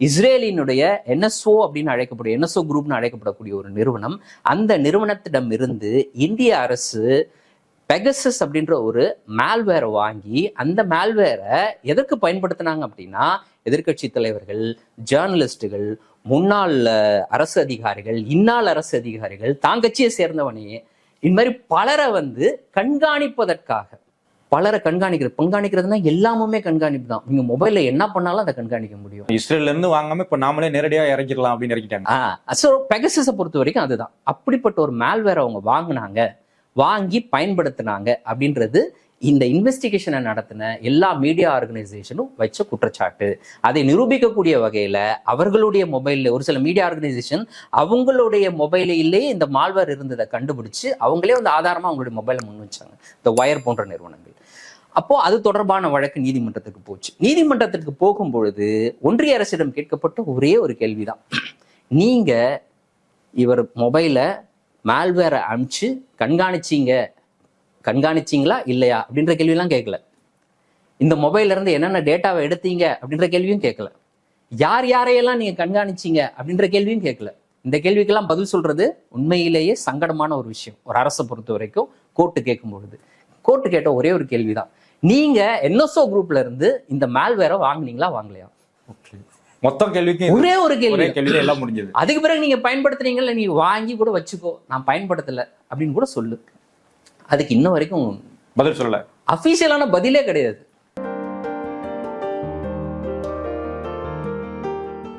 இஸ்ரேலினுடைய என்எஸ்ஓ அப்படின்னு அழைக்கப்படும் என்எஸ்ஓ குரூப்னு அழைக்கப்படக்கூடிய ஒரு நிறுவனம் அந்த நிறுவனத்திடம் இருந்து இந்திய அரசு பெகசஸ் அப்படின்ற ஒரு மேல்வேரை வாங்கி அந்த மேல்வேரை எதற்கு பயன்படுத்தினாங்க அப்படின்னா எதிர்க்கட்சி தலைவர்கள் ஜேர்னலிஸ்டுகள் முன்னாள் அரசு அதிகாரிகள் இந்நாள் அரசு அதிகாரிகள் தாங்கட்சியை சேர்ந்தவனையே இந்த மாதிரி பலரை வந்து கண்காணிப்பதற்காக பலரை கண்காணிக்கிறது. கண்காணிக்கிறதுனா எல்லாமுமே கண்காணிப்பு தான். நீங்க மொபைல்ல என்ன பண்ணாலும் அதை கண்காணிக்க முடியும். இஸ்ரேல்ல இருந்து வாங்காம இப்ப நாமளே நேரடியா இறக்கிடலாம் அப்படின்னு இறக்கிட்டாங்க ஸோ பெகசஸை பொறுத்த வரைக்கும் அதுதான். அப்படிப்பட்ட ஒரு மேல்வேர் அவங்க வாங்கினாங்க. வாங்கி பயன்படுத்தினாங்க அப்படின்றது இந்த இன்வெஸ்டிகேஷனை நடத்தின எல்லா மீடியா ஆர்கனைசேஷனும் வச்ச குற்றச்சாட்டு. அதை நிரூபிக்கக்கூடிய வகையில் அவர்களுடைய மொபைலில் ஒரு சில மீடியா ஆர்கனைசேஷன் அவங்களுடைய மொபைலிலே இந்த மால்வர் இருந்ததை கண்டுபிடிச்சு அவங்களே வந்து ஆதாரமாக அவங்களுடைய மொபைலை முன் வச்சாங்க. இந்த ஒயர் போன்ற நிறுவனங்கள். அப்போது அது தொடர்பான வழக்கு நீதிமன்றத்துக்கு போச்சு. நீதிமன்றத்திற்கு போகும் பொழுது ஒன்றிய அரசிடம் கேட்கப்பட்ட ஒரே ஒரு கேள்விதான். நீங்கள் இவர் மொபைலை மால்வேரை அனுப்பிச்சு கண்காணிச்சீங்க கண்காணிச்சீங்களா இல்லையா அப்படின்ற கேள்வியெல்லாம் கேட்கல. இந்த மொபைல்ல இருந்து என்னென்ன டேட்டாவை எடுத்தீங்க அப்படின்ற கேள்வியும் கேட்கல. யார் யாரையெல்லாம் நீங்க கண்காணிச்சீங்க அப்படின்ற கேள்வியும் கேட்கல. இந்த கேள்விக்கெல்லாம் பதில் சொல்றது உண்மையிலேயே சங்கடமான ஒரு விஷயம். ஒரு அரசை பொறுத்த வரைக்கும் கோர்ட்டு கேட்கும் பொழுது. கோர்ட்டு கேட்ட ஒரே ஒரு கேள்விதான். நீங்க என்எஸ்ஓ குரூப்ல இருந்து இந்த மேல்வேரை வாங்குனீங்களா வாங்கலையா? மொத்தம் கேள்விக்கு ஒரே ஒரு கேள்வி. கேள்வியில எல்லாம் முடிஞ்சது. அதுக்கு பிறகு நீங்க பயன்படுத்துறீங்கல்ல நீ வாங்கி கூட வச்சுக்கோ. நான் பயன்படுத்தல அப்படின்னு கூட சொல்லு. அதுக்கு இன்ன வரைக்கும் பதில் சொல்லல. அபிஷியலான பதிலே கிடையாது.